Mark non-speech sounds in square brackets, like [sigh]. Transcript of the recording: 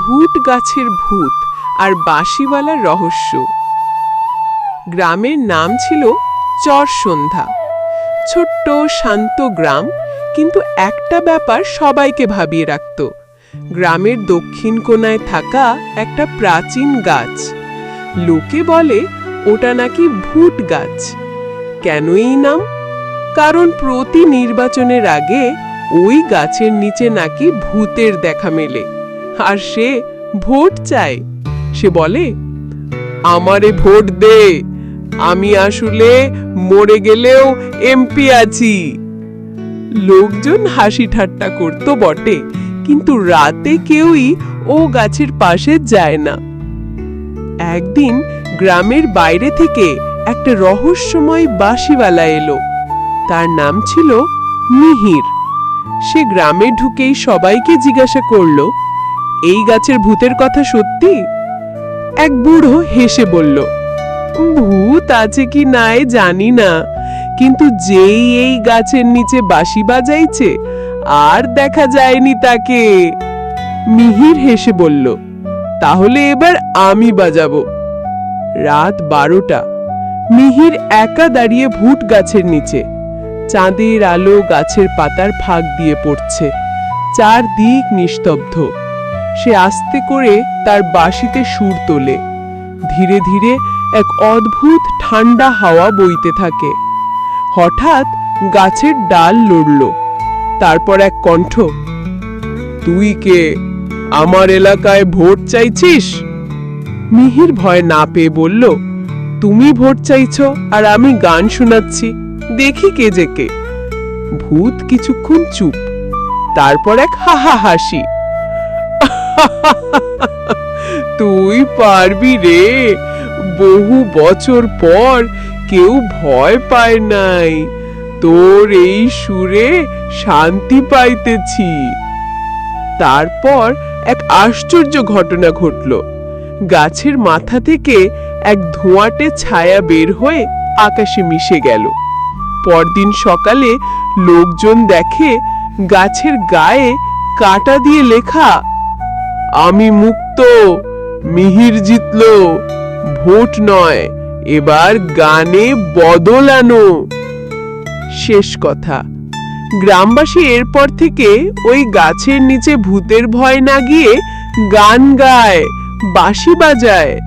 ভুট গাছের ভূত আর বাঁশিওয়ালার রহস্য। গ্রামের নাম ছিল চর সন্ধ্যা ছোট্ট, শান্ত গ্রাম, কিন্তু একটা ব্যাপার সবাইকে ভাবিয়ে রাখত। গ্রামের দক্ষিণ কোণায় থাকা একটা প্রাচীন গাছ। লোকে বলে ওটা নাকি ভুট গাছ কেন এই নাম? কারণ প্রতি নির্বাচনের আগে ওই গাছের নিচে নাকি ভূতের দেখা মেলে। আর সে ভোট চায়। সে বলে, আমারে ভোট দে। আমি আসলে মরে গেলেও এমপি আছি। লোকজন হাসি ঠাট্টা করতো বটে, কিন্তু রাতে কেউই ও গাছের পাশে যায় না। একদিন গ্রামের বাইরে থেকে একটা রহস্যময় বাঁশিওয়ালা এলো। তার নাম ছিল মিহির। সে গ্রামে ঢুকেই সবাইকে জিজ্ঞাসা করল এই গাছের ভূতের কথা সত্যি? এক বুড়ো হেসে বলল, ভূত আছে কি নাই জানি না, কিন্তু যেই এই গাছের নিচে বাঁশি বাজাইছে, আর দেখা যায়নি তাকে। মিহির হেসে বলল, তাহলে এবার আমি বাজাবো। রাত বারোটা। মিহির একা দাঁড়িয়ে ভুট গাছের নিচে, চাঁদের আলো গাছের পাতার ফাঁক দিয়ে পড়ছে, চারদিক নিস্তব্ধ। সে আস্তে করে তার বাঁশিতে সুর তোলে। ধীরে ধীরে এক অদ্ভুত ঠান্ডা হাওয়া বইতে থাকে। হঠাৎ গাছের ডাল লড়ল। তারপর এক কণ্ঠ, তুই কে? আমার এলাকায় ভোট চাইছিস? মিহির ভয় না পেয়ে বলল, তুমি ভোট চাইছ আর আমি গান শোনাচ্ছি। দেখি কে যে কে। ভূত কিছুক্ষণ চুপ। তারপর এক হাহা হাসি [laughs] তুই পারবি রে। বহু বছর পর কেউ ভয় পায় নাই। তোর এই সুরে শান্তি পাইতেছি। তারপর এক আশ্চর্য ঘটনা ঘটল। গাছের মাথা থেকে এক ধোঁয়াটে ছায়া বের হয়ে আকাশে মিশে গেল। পরদিন সকালে লোকজন দেখে গাছের গায়ে কাটা দিয়ে লেখা আমি মুক্ত। মিহির জিতল। ভোট নয়, এবার গানে বদল আনো। শেষ কথা। গ্রামবাসী এরপর থেকে ওই গাছের নিচে ভূতের ভয় না গিয়ে গান গায়, বাঁশি বাজায়।